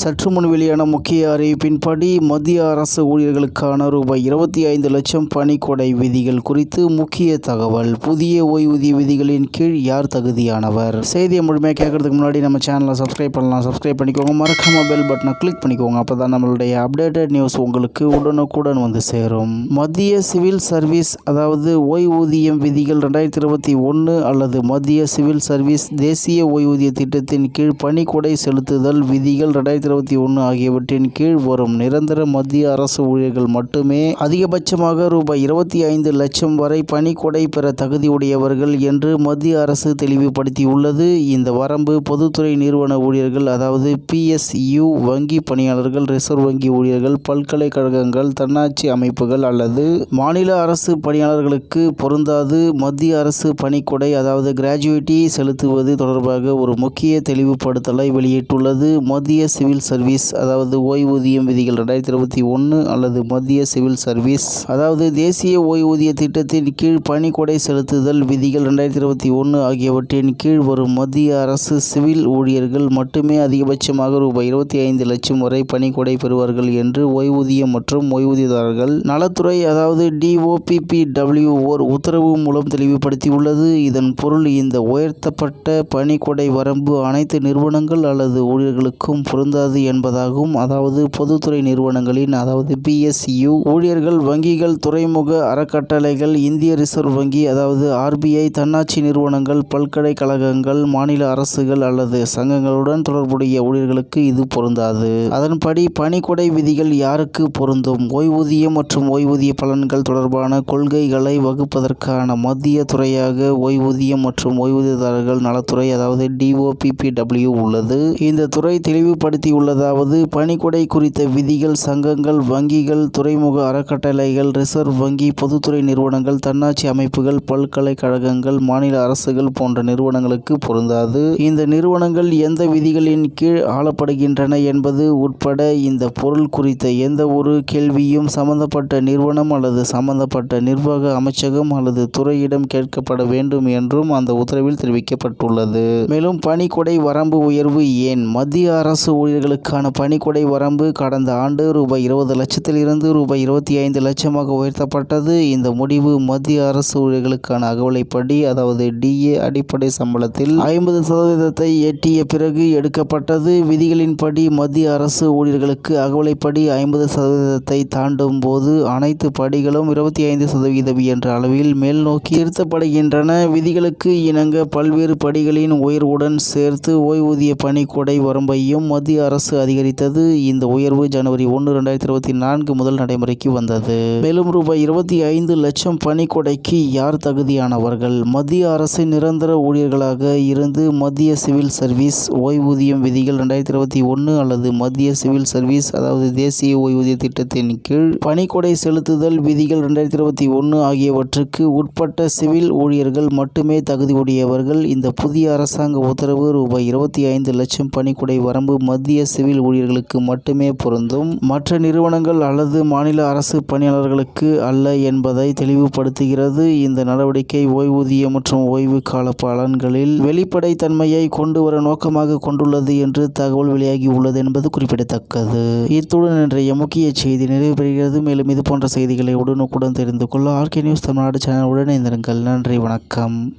சற்று முன் வெளியான முக்கிய அறிவிப்பின்படி மத்திய அரசு ஊழியர்களுக்கான ரூபாய் இருபத்தி ஐந்து லட்சம் பணிக்கொடை விதிகள் குறித்து முக்கிய தகவல். புதிய ஓய்வூதிய விதிகளின் கீழ் யார் தகுதியானவர்? செய்தியை முழுமையாக கேட்கறதுக்கு முன்னாடி நம்ம சேனலை சப்ஸ்கிரைப் பண்ணலாம். சப்ஸ்கிரைப் பண்ணிக்கோங்க. மறக்காம பெல் பட்டனை கிளிக் பண்ணிக்கோங்க. அப்போ தான் நம்மளுடைய அப்டேட்டட் நியூஸ் உங்களுக்கு உடனுக்குடன் வந்து சேரும். மத்திய சிவில் சர்வீஸ் அதாவது ஓய்வூதியம் விதிகள் ரெண்டாயிரத்தி இருபத்தி ஒன்று அல்லது மத்திய சிவில் சர்வீஸ் தேசிய ஓய்வூதிய திட்டத்தின் கீழ் பணிக்கொடை செலுத்துதல் விதிகள் ரெண்டாயிரத்தி இருபத்தி ஒன்று ஆகியவற்றின் கீழ் வரும் நிரந்தர மத்திய அரசு ஊழியர்கள் மட்டுமே அதிகபட்சமாக ரூபாய் இருபத்தி ஐந்து லட்சம் வரை பணிக்கொடை பெற தகுதியுடையவர்கள் என்று மத்திய அரசு தெளிவுபடுத்தியுள்ளது. இந்த வரம்பு பொதுத்துறை நிறுவன ஊழியர்கள் அதாவது பிஎஸ்யு வங்கி பணியாளர்கள் ரிசர்வ் வங்கி ஊழியர்கள் பல்கலைக்கழகங்கள் தன்னாட்சி அமைப்புகள் அல்லது மாநில அரசு பணியாளர்களுக்கு பொருந்தாது மத்திய அரசு பணிக்கொடை அதாவது கிராஜுவேட்டி செலுத்துவது தொடர்பாக ஒரு முக்கிய தெளிவுபடுத்தலை வெளியிட்டுள்ளது. மத்திய சிவில் சர்வீஸ் அதாவது ஓய்வூதியம் விதிகள் ரெண்டாயிரத்தி இருபத்தி ஒன்று அல்லது மத்திய சிவில் சர்வீஸ். அதாவது தேசிய ஓய்வூதிய திட்டத்தின் கீழ் பணிக்கொடை செலுத்துதல் விதிகள் ரெண்டாயிரத்தி இருபத்தி ஒன்று ஆகியவற்றின் கீழ் வரும் மத்திய அரசு சிவில் ஊழியர்கள் மட்டுமே அதிகபட்சமாக ரூபாய் இருபத்தி ஐந்து லட்சம் வரை பணிக்கொடை பெறுவார்கள் என்று ஓய்வூதியம் மற்றும் ஓய்வூதியதாரர்கள் நலத்துறை அதாவது டிஓபிபிடபிள்யூ ஓர் உத்தரவு மூலம் தெளிவுபடுத்தியுள்ளது. இதன் பொருள் இந்த உயர்த்தப்பட்ட பணிக்கொடை வரம்பு அனைத்து நிறுவனங்கள் அல்லது ஊழியர்களுக்கும் பொருந்தாது. என்பதாகும். அதாவது பொதுத்துறை நிறுவனங்களின் அதாவது பிஎஸ்யு ஊழியர்கள் வங்கிகள் துறைமுக அறக்கட்டளைகள் இந்திய ரிசர்வ் வங்கி அதாவது ஆர்பிஐ தன்னாட்சி நிறுவனங்கள் பல்கலைக்கழகங்கள் மாநில அரசுகள் அல்லது சங்கங்களுடன் தொடர்புடைய ஊழியர்களுக்கு இது பொருந்தாது. அதன்படி பணிக்கொடை விதிகள் யாருக்கு பொருந்தும்? ஓய்வூதியம் மற்றும் ஓய்வூதிய பலன்கள் தொடர்பான கொள்கைகளை வகுப்பதற்கான மத்திய துறையாக ஓய்வூதியம் மற்றும் ஓய்வூதியதாரர்கள் நலத்துறை அதாவது டிஓபிபிடபிள்யூ உள்ளது. இந்த துறை தெளிவுபடுத்தி உள்ளதாவது பணிக்கொடை குறித்த விதிகள் சங்கங்கள் வங்கிகள் துறைமுக அறக்கட்டளைகள் ரிசர்வ் வங்கி பொதுத்துறை நிறுவனங்கள் தன்னாட்சி அமைப்புகள் பல்கலைக்கழகங்கள் மாநில அரசுகள் போன்ற நிறுவனங்களுக்கு பொருந்தாது. இந்த நிறுவனங்கள் எந்த விதிகளின் கீழ் ஆளப்படுகின்றன என்பது உட்பட இந்த பொருள் குறித்த எந்த ஒரு கேள்வியும் சம்பந்தப்பட்ட நிறுவனம் அல்லது சம்பந்தப்பட்ட நிர்வாக அமைச்சகம் அல்லது துறையிடம் கேட்கப்பட வேண்டும் என்றும் அந்த உத்தரவில் தெரிவிக்கப்பட்டுள்ளது. மேலும் பணிக்கொடை வரம்பு உயர்வு ஏன்? மத்திய அரசு ஊழியர்கள் ஊழியர்களுக்கான பணிக்கொடை வரம்பு கடந்த ஆண்டு ரூபாய் இருபது லட்சத்தில் இருந்து ரூபாய் இருபத்தி ஐந்து லட்சமாக உயர்த்தப்பட்டது. இந்த முடிவு மத்திய அரசு ஊழியர்களுக்கான அகவலைப்படி அதாவது டிஏ அடிப்படை சம்பளத்தில் ஐம்பது சதவீதத்தை எட்டிய பிறகு எடுக்கப்பட்டது. விதிகளின்படி மத்திய அரசு ஊழியர்களுக்கு அகவலைப்படி ஐம்பது சதவீதத்தை தாண்டும் போது அனைத்து படிகளும் இருபத்தி ஐந்து சதவீதம் என்ற அளவில் மேல் நோக்கி திருத்தப்படுகின்றன. விதிகளுக்கு இணங்க பல்வேறு படிகளின் உயர்வுடன் சேர்த்து ஓய்வூதிய பணிக்கொடை வரம்பையும் மத்திய அரசு அதிகரித்தது. இந்த உயர்வு ஜனவரி ஒன்று ரெண்டாயிரத்தி இருபத்தி நான்கு முதல் நடைமுறைக்கு வந்தது. மேலும் ரூபாய் இருபத்தி ஐந்து லட்சம் பணிக்கொடைக்கு யார் தகுதியானவர்கள்? மத்திய அரசு நிரந்தர ஊழியர்களாக இருந்து மத்திய சிவில் சர்வீஸ் ஓய்வூதியம் விதிகள் ரெண்டாயிரத்தி இருபத்தி ஒன்று அல்லது மத்திய சிவில் சர்வீஸ் அதாவது தேசிய ஓய்வூதிய திட்டத்தின் கீழ் பணிக்கொடை செலுத்துதல் விதிகள் ரெண்டாயிரத்தி இருபத்தி ஒன்று ஆகியவற்றுக்கு உட்பட்ட சிவில் ஊழியர்கள் மட்டுமே தகுதியுடையவர்கள். இந்த புதிய அரசாங்க உத்தரவு ரூபாய் இருபத்தி ஐந்து லட்சம் பணிக்கொடை வரம்பு மத்திய சிவில் ஊழியர்களுக்கு மட்டுமே பொருந்தும். மற்ற நிறுவனங்கள் அல்லது மாநில அரசு பணியாளர்களுக்கு அல்ல என்பதை தெளிவுபடுத்துகிறது. இந்த நடவடிக்கை ஓய்வூதிய மற்றும் ஓய்வு கால பலன்களில் வெளிப்படைத்தன்மையை கொண்டு வர நோக்கமாக கொண்டுள்ளது என்று தகவல் வெளியாகி உள்ளது என்பது குறிப்பிடத்தக்கது. இத்துடன் இன்றைய முக்கிய செய்தி நிறைவு பெறுகிறது மேலும் இது போன்ற செய்திகளை உடனுக்குடன் தெரிந்து கொள்ள ஆர்கே நியூஸ் தமிழ்நாடு சேனல் உடனே இணைந்திருங்கள். நன்றி வணக்கம்.